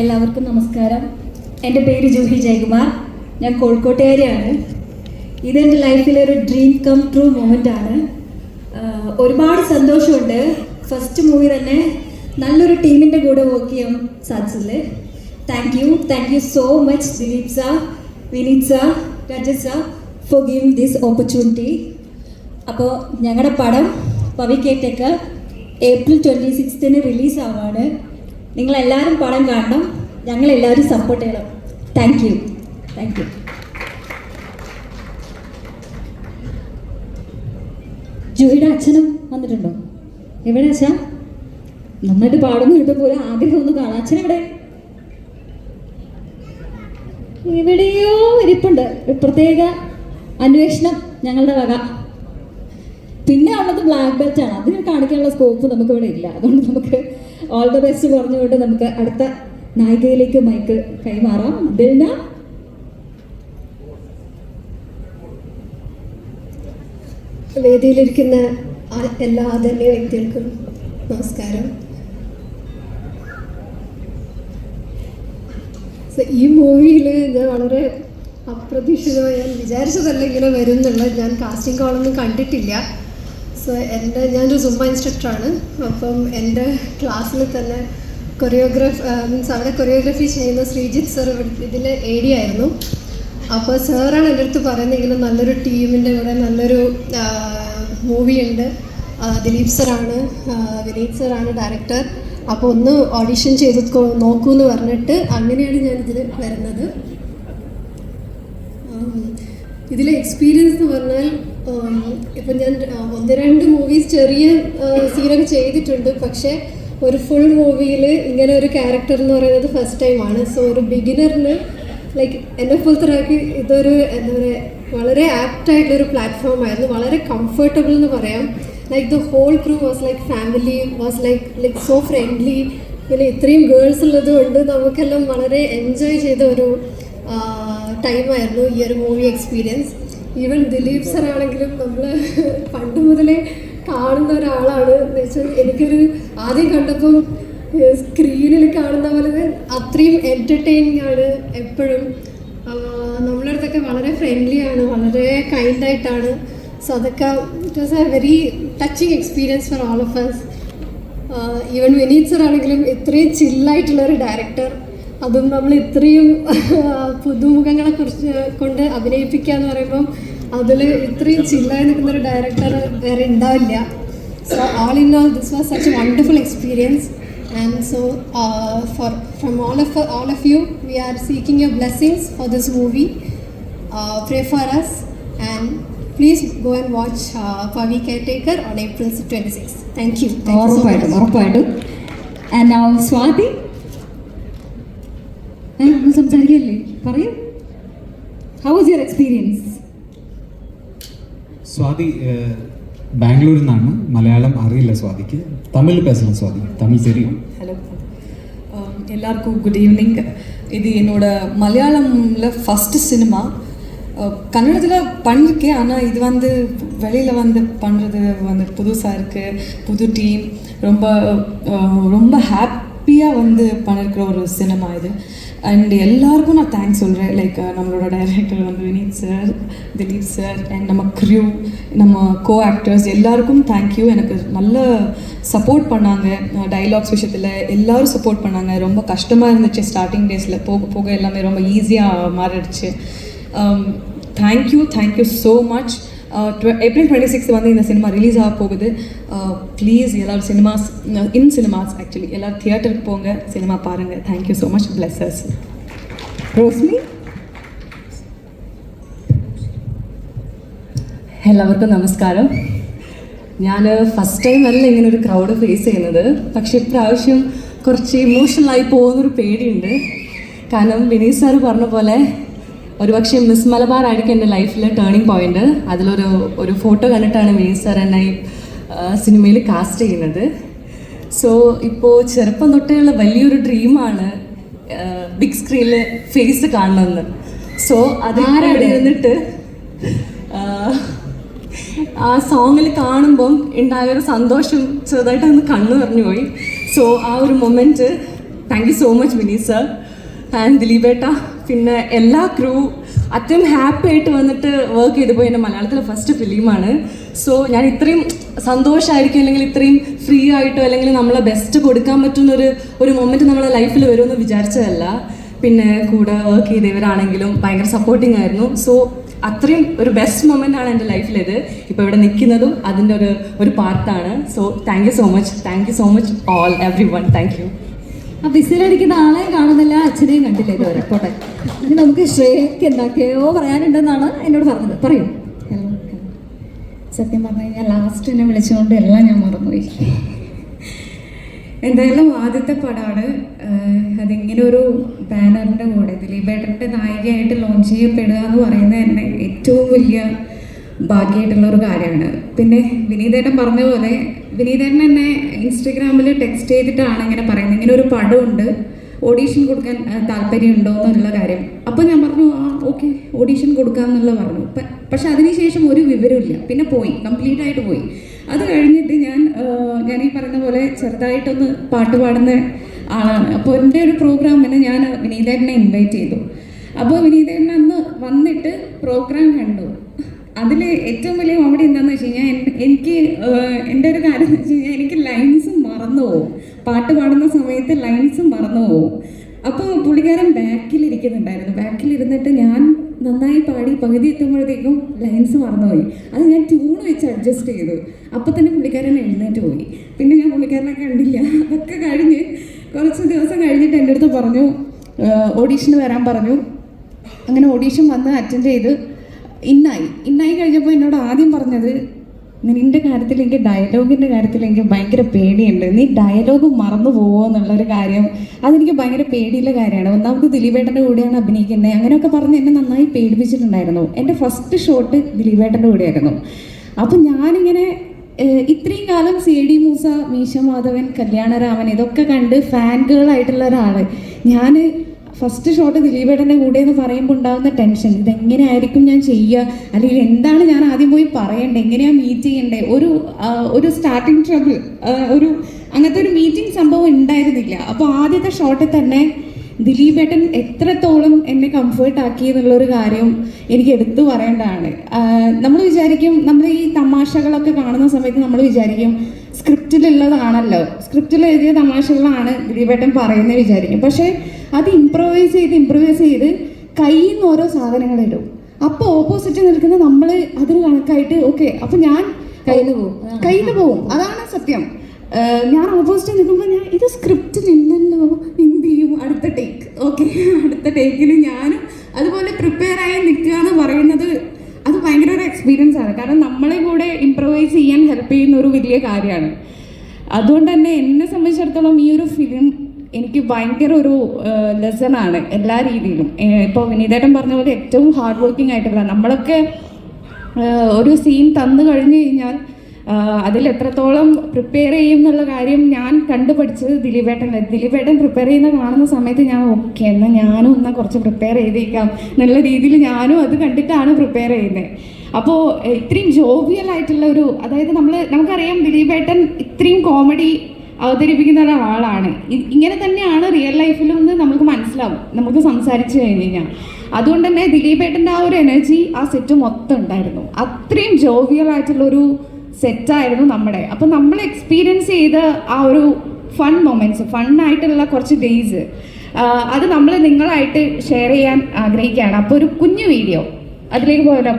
എല്ലാവർക്കും നമസ്കാരം. എന്റെ പേര് ജൂഹി ജയകുമാർ. ഞാൻ കോഴിക്കോട്ടുകാരിയാണ്. ഇതെന്റെ ലൈഫിലെ ഒരു ഡ്രീം കം ട്രൂ മൊമെന്റ് ആണ്. ഒരുപാട് സന്തോഷമുണ്ട്. ഫസ്റ്റ് മൂവി തന്നെ നല്ലൊരു ടീമിന്റെ കൂടെ വർക്ക് ചെയ്യാൻ സാധിച്ചതിൽ thank you thank you so much Dileep sir Vineeth sir Rajath sir for giving this opportunity അപ്പോൾ ഞങ്ങളുടെ പടം പവിക്കേറ്റേക്ക് ഏപ്രിൽ ട്വന്റി സിക്സ്തിന് റിലീസ് ആവാണ്. നിങ്ങളെല്ലാവരും പടം കാണണം ഞങ്ങളെല്ലാവരും സപ്പോർട്ട് ചെയ്യണം. താങ്ക് യു താങ്ക് യു ജോയിയുടെ അച്ഛനും വന്നിട്ടുണ്ടോ? എവിടെ അച്ഛാ? നന്നായിട്ട് പാടുന്നു ഇതുപോലെ ആഗ്രഹം ഒന്ന് കാണാം. അച്ഛൻ എവിടെ? എവിടെയോ ഇരിപ്പുണ്ട്. പ്രത്യേക അന്വേഷണം ഞങ്ങളുടെ വക. പിന്നെ ഉള്ളത് ബ്ലാക്ക് ബെൽറ്റ് ആണ്. അതിന് കാണിക്കാനുള്ള സ്കോപ്പ് നമുക്ക് ഇവിടെ ഇല്ല. അതുകൊണ്ട് നമുക്ക് ഓൾ ദ ബെസ്റ്റ് പറഞ്ഞുകൊണ്ട് നമുക്ക് അടുത്ത നായികയിലേക്ക് മൈക്ക് കൈമാറാം ദിൽന വേദിയിലിരിക്കുന്ന എല്ലാ ആദരണീയ വ്യക്തികൾക്കും നമസ്കാരം. ഈ മൂവിയിൽ ഞാൻ വളരെ അപ്രതീക്ഷിതമായി ഞാൻ വിചാരിച്ചതല്ല ഇങ്ങനെ വരും എന്നുള്ളത്. ഞാൻ കാസ്റ്റിംഗ് കോളൊന്നും കണ്ടിട്ടില്ല. സോ എന്റെ ഞാനൊരു സുംബ ഇൻസ്ട്രക്ടറാണ്. അപ്പം എന്റെ ക്ലാസ്സിൽ തന്നെ കൊറിയോഗ്രാഫ് മീൻസ് അവിടെ കൊറിയോഗ്രഫി ചെയ്യുന്ന ശ്രീജിത്ത് സർ ഇതിൽ എ ഡി ആയിരുന്നു. അപ്പോൾ സാറാണ് എന്റെ അടുത്ത് പറയുന്നത് ഇങ്ങനെ നല്ലൊരു ടീമിന്റെ കൂടെ നല്ലൊരു മൂവി ഉണ്ട്. ദിലീപ് സാറാണ് വിനീത് സാറാണ് ഡയറക്ടർ അപ്പോൾ ഒന്ന് ഓഡിഷൻ ചെയ്ത് നോക്കൂ എന്ന് പറഞ്ഞിട്ട് അങ്ങനെയാണ് ഞാൻ ഇതിൽ വരുന്നത് ഇതിലെ എക്സ്പീരിയൻസ് എന്ന് പറഞ്ഞാൽ ഇപ്പം ഞാൻ ഒന്ന് രണ്ട് മൂവീസ് ചെറിയ സീനൊക്കെ ചെയ്തിട്ടുണ്ട്. പക്ഷേ ഒരു ഫുൾ മൂവിയിൽ ഇങ്ങനെ ഒരു ക്യാരക്ടർ എന്ന് പറയുന്നത് ഫസ്റ്റ് ടൈമാണ് സോ ഒരു ബിഗിനറിന് ലൈക്ക് എന്നെ പോലത്തെ ഇതൊരു എന്താ പറയുക വളരെ ആപ്റ്റായിട്ടുള്ളൊരു പ്ലാറ്റ്ഫോം ആയിരുന്നു. വളരെ കംഫർട്ടബിൾ എന്ന് പറയാം. Like the whole crew was like family was like like so friendly പിന്നെ ഇത്രയും ഗേൾസ് ഉള്ളത് കൊണ്ട് നമുക്കെല്ലാം വളരെ എൻജോയ് ചെയ്ത ഒരു ടൈമായിരുന്നു ഈ ഒരു movie experience even Dileep sir ആണെങ്കിലും നമ്മൾ പണ്ട് മുതലേ കാണുന്ന ഒരാളാണ്. എന്ന് വെച്ചാൽ എനിക്കൊരു ആദ്യം കണ്ടപ്പം സ്ക്രീനിൽ കാണുന്ന പോലെ അത്രയും എന്റർടൈനിങ് ആണ് എപ്പോഴും. നമ്മളുടെ അടുത്തൊക്കെ വളരെ ഫ്രണ്ട്ലി ആണ് വളരെ കൈൻഡായിട്ടാണ് സോ അതൊക്കെ it was a very touching experience for all of us even Vineeth sir ആണെങ്കിലും ഇത്രയും ചില്ലായിട്ടുള്ള ഒരു ഡയറക്ടർ അതും നമ്മൾ ഇത്രയും പുതുമുഖങ്ങളെ കുറിച്ച് കൊണ്ട് അഭിനയിപ്പിക്കുക എന്ന് പറയുമ്പോൾ അതിൽ ഇത്രയും ചില്ലായി നിൽക്കുന്ന ഒരു ഡയറക്ടർ വേറെ ഉണ്ടാവില്ല. So all in all this was such a wonderful experience and so for from all of all of you we are seeking your blessings for this movie pray for us and please go and watch Pavi caretaker on April twenty six thank you ഉറപ്പായിട്ടും ഉറപ്പായിട്ടും. And Swathi ഒന്ന് സംസാരിക്കല്ലേ പറയൂ how was your experience Swathi eh, ബാംഗ്ലൂരിൽ നിന്നാണ് മലയാളം അറിയില്ല സ്വാതിക്ക് തമിഴ് பேசலாம் സ്വാതി തമിഴ് தெரியும் ஹலோ எல்லாருக்கும் குட் ஈவினிங் இது என்னோட மலையாளமில் ஃபஸ்ட்டு சினிமா கன்னடத்தில் பண்ணியிருக்கேன் ஆனால் இது வந்து வெளியில் வந்து பண்ணுறது வந்து புதுசாக இருக்குது புது டீம் ரொம்ப அஹ், ரொம்ப ஹாப்பியாக வந்து பண்ணிருக்கிற ஒரு சினிமா இது. அண்ட் எல்லாருக்கும் நான் தேங்க்ஸ் சொல்கிறேன் லைக் நம்மளோட டைரக்டர் வந்து Vineeth sir Dileep sir and நம்ம க்ரியூ நம்ம கோ ஆக்டர்ஸ் எல்லாருக்கும் தேங்க்யூ எனக்கு நல்ல சப்போர்ட் பண்ணாங்க. டைலாக்ஸ் விஷயத்தில் எல்லோரும் சப்போர்ட் பண்ணாங்க. ரொம்ப கஷ்டமாக இருந்துச்சு ஸ்டார்டிங் டேஸில் போக போக எல்லாமே ரொம்ப ஈஸியாக மாறிடுச்சு. Thank you thank you so much April twenty six வந்து இந்த சினிமா ரிலீஸ் ஆக போகுது ப்ளீஸ் எல்லாரும் சினிமாஸ் இன் சினிமாஸ் ஆக்சுவலி எல்லாரும் தியேட்டருக்கு போங்க சினிமா பாருங்கள் thank you so much blesses Rosmi എല്ലാവർക്കും നമസ്കാരം ഞാൻ ഫസ്റ്റ് ടൈം അല്ല ഇങ്ങനെ ഒരു ക്രൗഡ് ഫേസ് ചെയ്യുന്നത് പക്ഷേ ഇപ്രാവശ്യം കുറച്ച് ഇമോഷണലായി പോകുന്നൊരു പേടിയുണ്ട് കാരണം വിനീത് സാറ് പറഞ്ഞ പോലെ ഒരുപക്ഷെ മിസ് മലബാർ ആയിരിക്കും എന്റെ ലൈഫിലെ ടേണിംഗ് പോയിന്റ് അതിലൊരു ഒരു ഫോട്ടോ കണ്ടിട്ടാണ് വിനീത് സാർ എന്നെ സിനിമയിൽ കാസ്റ്റ് ചെയ്യുന്നത്. സോ ഇപ്പോൾ ചെറുപ്പം തൊട്ടേയുള്ള വലിയൊരു ഡ്രീമാണ് ബിഗ് സ്ക്രീനിൽ ഫേസ് കാണണമെന്ന്. സോ അത് ഇവിടെ ഇരുന്നിട്ട് ആ സോങ്ങിൽ കാണുമ്പം ഉണ്ടായ ഒരു സന്തോഷം ചെറുതായിട്ട് ഒന്ന് കണ്ണു നിറഞ്ഞു പോയി. സോ ആ ഒരു moment thank you so much Mini sir and ദിലീപേട്ട. പിന്നെ എല്ലാ ക്രൂ അത്രയും ഹാപ്പി ആയിട്ട് വന്നിട്ട് വർക്ക് ചെയ്തു പോയി എന്റെ മലയാളത്തിലെ ഫസ്റ്റ് ഫിലിമാണ് സോ ഞാൻ ഇത്രയും സന്തോഷമായിരിക്കും അല്ലെങ്കിൽ ഇത്രയും ഫ്രീ ആയിട്ടോ അല്ലെങ്കിൽ നമ്മളെ ബെസ്റ്റ് കൊടുക്കാൻ പറ്റുന്ന ഒരു ഒരു മൊമെന്റ് നമ്മളെ ലൈഫിൽ വരുമെന്ന് വിചാരിച്ചതല്ല. പിന്നെ കൂടെ വർക്ക് ചെയ്തവരാണെങ്കിലും ഭയങ്കര സപ്പോർട്ടിംഗ് ആയിരുന്നു. സോ അത്രയും ഒരു ബെസ്റ്റ് മൊമെന്റ് ആണ് എന്റെ ലൈഫിലേത് ഇപ്പോൾ ഇവിടെ നിൽക്കുന്നതും അതിന്റെ ഒരു ഒരു പാർട്ടാണ് so thank you so much thank you so much all everyone thank you ആ വിസിലടിക്കുന്ന ആളെയും കാണുന്നില്ല അച്ഛനെയും കണ്ടില്ല ഇതുവരെ. പോട്ടെ. ഇനി നമുക്ക് ശ്രേയക്ക് എന്തൊക്കെയോ പറയാനുണ്ടെന്നാണ് എന്നോട് പറഞ്ഞത്. പറയൂ. സത്യം പറഞ്ഞു കഴിഞ്ഞാൽ ലാസ്റ്റ് എന്നെ വിളിച്ചുകൊണ്ട് എല്ലാം ഞാൻ മറന്നുപോയി. എന്തായാലും ആദ്യത്തെ പടമാണ് അതിങ്ങനെ ഒരു ബാനറിന്റെ കൂടെ ദിലീപേട്ടന്റെ നായികയായിട്ട് ലോഞ്ച് ചെയ്യപ്പെടുക എന്ന് പറയുന്നത് തന്നെ ഏറ്റവും വലിയ ഭാഗ്യമായിട്ടുള്ള ഒരു കാര്യമാണ്. പിന്നെ വിനീതേട്ടൻ പറഞ്ഞ പോലെ വിനീതേട്ടൻ എന്നെ ഇൻസ്റ്റഗ്രാമിൽ ടെക്സ്റ്റ് ചെയ്തിട്ടാണ് ഇങ്ങനെ പറയുന്നത്. ഇങ്ങനെ ഒരു പടമുണ്ട്. ഓഡീഷൻ കൊടുക്കാൻ താല്പര്യമുണ്ടോ എന്നുള്ള കാര്യം. അപ്പോൾ ഞാൻ പറഞ്ഞു ആ ഓക്കെ ഓഡീഷൻ കൊടുക്കാം എന്നുള്ള പറഞ്ഞു. പക്ഷെ അതിനുശേഷം ഒരു വിവരമില്ല പിന്നെ പോയി കംപ്ലീറ്റ് ആയിട്ട് പോയി. അത് കഴിഞ്ഞിട്ട് ഞാൻ ഞാൻ ഈ പറയുന്ന പോലെ ചെറുതായിട്ടൊന്ന് പാട്ട് പാടുന്ന ആളാണ്. അപ്പോൾ എന്റെ ഒരു പ്രോഗ്രാമിന് ഞാൻ വിനീതേട്ടനെ ഇൻവൈറ്റ് ചെയ്തു. അപ്പോൾ വിനീതേട്ടൻ അന്ന് വന്നിട്ട് പ്രോഗ്രാം കണ്ടു. അതിൽ ഏറ്റവും വലിയ കോമഡി എന്താണെന്ന് വെച്ച് കഴിഞ്ഞാൽ എനിക്ക് എന്റെ ഒരു കാര്യം എന്ന് വെച്ച് കഴിഞ്ഞാൽ എനിക്ക് ലൈൻസ് മറന്നു പോകും പാട്ട് പാടുന്ന സമയത്ത് ലൈൻസ് മറന്നു പോകും അപ്പോൾ പുള്ളിക്കാരൻ ബാക്കിലിരിക്കുന്നുണ്ടായിരുന്നു. ബാക്കിലിരുന്നിട്ട് ഞാൻ നന്നായി പാടി പകുതി എത്തുമ്പോഴത്തേക്കും ലൈൻസ് മറന്നുപോയി. അത് ഞാൻ ട്യൂൺ വെച്ച് അഡ്ജസ്റ്റ് ചെയ്തു. അപ്പോൾ തന്നെ പുള്ളിക്കാരൻ എഴുന്നേറ്റ് പോയി. പിന്നെ ഞാൻ പുള്ളിക്കാരനെ കണ്ടില്ല. അതൊക്കെ കഴിഞ്ഞ് കുറച്ച് ദിവസം കഴിഞ്ഞിട്ട് എന്റെ അടുത്ത് പറഞ്ഞു ഓഡീഷന് വരാൻ പറഞ്ഞു. അങ്ങനെ ഓഡീഷൻ വന്ന് അറ്റൻഡ് ചെയ്ത് ഇന്നായി. ഇന്നായി കഴിഞ്ഞപ്പോൾ എന്നോട് ആദ്യം പറഞ്ഞത് നിന്റെ കാര്യത്തിൽ എനിക്ക് ഡയലോഗിന്റെ കാര്യത്തിൽ എനിക്ക് ഭയങ്കര പേടിയുണ്ട്. നീ ഡയലോഗ് മറന്നു പോവോ എന്നുള്ളൊരു കാര്യം. അതെനിക്ക് ഭയങ്കര പേടിയുള്ള കാര്യമാണ്. ഒന്നാമത് ദിലീപേട്ടന്റെ കൂടെയാണ് അഭിനയിക്കുന്നത്. അങ്ങനെയൊക്കെ പറഞ്ഞ് എന്നെ നന്നായി പേടിപ്പിച്ചിട്ടുണ്ടായിരുന്നു. എന്റെ ഫസ്റ്റ് ഷോട്ട് ദിലീപേട്ടന്റെ കൂടെയായിരുന്നു. അപ്പം ഞാനിങ്ങനെ ഇത്രയും കാലം സി ഡി മൂസ മീശ മാധവൻ കല്യാണരാമൻ ഇതൊക്കെ കണ്ട് ഫാൻ ഗേൾ ആയിട്ടുള്ള ഒരാൾ ഞാൻ ഫസ്റ്റ് ഷോട്ട് ദിലീപേട്ടന്റെ കൂടെ എന്ന് പറയുമ്പോൾ ഉണ്ടാകുന്ന ടെൻഷൻ ഇതെങ്ങനെയായിരിക്കും ഞാൻ ചെയ്യുക? അല്ലെങ്കിൽ എന്താണ് ഞാൻ ആദ്യം പോയി പറയേണ്ടത്? എങ്ങനെയാണ് മീറ്റ് ചെയ്യേണ്ടത്? ഒരു ഒരു സ്റ്റാർട്ടിങ് ട്രബിൾ ഒരു അങ്ങനത്തെ ഒരു മീറ്റിംഗ് സംഭവം ഉണ്ടായിരുന്നില്ല. അപ്പോൾ ആദ്യത്തെ ഷോട്ടിൽ തന്നെ ദിലീപേട്ടൻ എത്രത്തോളം എന്നെ കംഫേർട്ട് ആക്കി എന്നുള്ളൊരു കാര്യം എനിക്ക് എടുത്തു പറയേണ്ടതാണ്. നമ്മൾ വിചാരിക്കും നമ്മൾ ഈ തമാശകളൊക്കെ കാണുന്ന സമയത്ത് നമ്മൾ വിചാരിക്കും സ്ക്രിപ്റ്റിലുള്ളതാണല്ലോ. സ്ക്രിപ്റ്റിൽ എഴുതിയ തമാശകളാണ് ദിലീപേട്ടൻ പറയുന്നത് വിചാരിക്കും. പക്ഷേ അത് ഇംപ്രവൈസ് ചെയ്ത് ഇംപ്രവൈസ് ചെയ്ത് കയ്യിൽ നിന്ന് ഓരോ സാധനങ്ങൾ ഇടും. അപ്പോൾ ഓപ്പോസിറ്റ് നിൽക്കുന്ന നമ്മൾ അതിന് കണക്കായിട്ട് ഓക്കെ അപ്പം ഞാൻ കയ്യിൽ പോകും കയ്യിൽ പോകും അതാണ് സത്യം. ഞാൻ ഓപ്പോസിറ്റ് നിൽക്കുമ്പോൾ ഞാൻ ഇത് സ്ക്രിപ്റ്റിൽ ഇല്ലല്ലോ എന്ത് ചെയ്യും? അടുത്ത ടേക്ക് ഓക്കെ അടുത്ത ടേക്കിന് ഞാനും അതുപോലെ പ്രിപ്പയർ ആയി നിൽക്കുക എന്ന് പറയുന്നത് അത് ഭയങ്കര ഒരു എക്സ്പീരിയൻസ് ആണ് കാരണം നമ്മളെ കൂടെ ഇമ്പ്രവൈസ് ചെയ്യാൻ ഹെൽപ്പ് ചെയ്യുന്ന ഒരു വലിയ കാര്യമാണ്. അതുകൊണ്ട് തന്നെ എന്നെ സംബന്ധിച്ചിടത്തോളം ഈ ഒരു ഫിലിം എനിക്ക് ഭയങ്കര ഒരു ലെസണാണ് എല്ലാ രീതിയിലും. ഇപ്പോൾ വിനീതേട്ടൻ പറഞ്ഞ പോലെ ഏറ്റവും ഹാർഡ് വർക്കിംഗ് ആയിട്ടുള്ള നമ്മളൊക്കെ ഒരു സീൻ തന്നു കഴിഞ്ഞു കഴിഞ്ഞാൽ അതിൽ എത്രത്തോളം പ്രിപ്പയർ ചെയ്യും എന്നുള്ള കാര്യം ഞാൻ കണ്ടുപഠിച്ചത് ദിലീപേട്ടൻ ദിലീപേട്ടൻ പ്രിപ്പയർ ചെയ്യുന്ന കാണുന്ന സമയത്ത് ഞാൻ ഓക്കെ എന്നാൽ ഞാനും എന്നാൽ കുറച്ച് പ്രിപ്പയർ ചെയ്തേക്കാം എന്നുള്ള രീതിയിൽ ഞാനും അത് കണ്ടിട്ടാണ് പ്രിപ്പയർ ചെയ്യുന്നത്. അപ്പോൾ ഇത്രയും ജോവിയൽ ആയിട്ടുള്ള ഒരു അതായത് നമ്മൾ നമുക്കറിയാം ദിലീപ് ഏട്ടൻ ഇത്രയും കോമഡി അവതരിപ്പിക്കുന്ന ഒരാളാണ്. ഇങ്ങനെ തന്നെയാണ് റിയൽ ലൈഫിലും എന്ന് നമുക്ക് മനസ്സിലാവും. നമുക്ക് സംസാരിച്ചു കഴിഞ്ഞ് കഴിഞ്ഞാൽ. അതുകൊണ്ട് തന്നെ ദിലീപ് ദിലീപേട്ടന്റെ ആ ഒരു എനർജി ആ സെറ്റ് മൊത്തം ഉണ്ടായിരുന്നു. അത്രയും ജോവിയൽ ആയിട്ടുള്ളൊരു സെറ്റായിരുന്നു നമ്മുടെ. അപ്പം നമ്മൾ എക്സ്പീരിയൻസ് ചെയ്ത ആ ഒരു ഫൺ മൊമെന്റ്സ് ഫണ്ണായിട്ടുള്ള കുറച്ച് ഡേയ്സ് അത് നമ്മൾ നിങ്ങളായിട്ട് ഷെയർ ചെയ്യാൻ ആഗ്രഹിക്കുകയാണ്. അപ്പോൾ ഒരു കുഞ്ഞു വീഡിയോ അതിലേക്ക് പോയാലോ?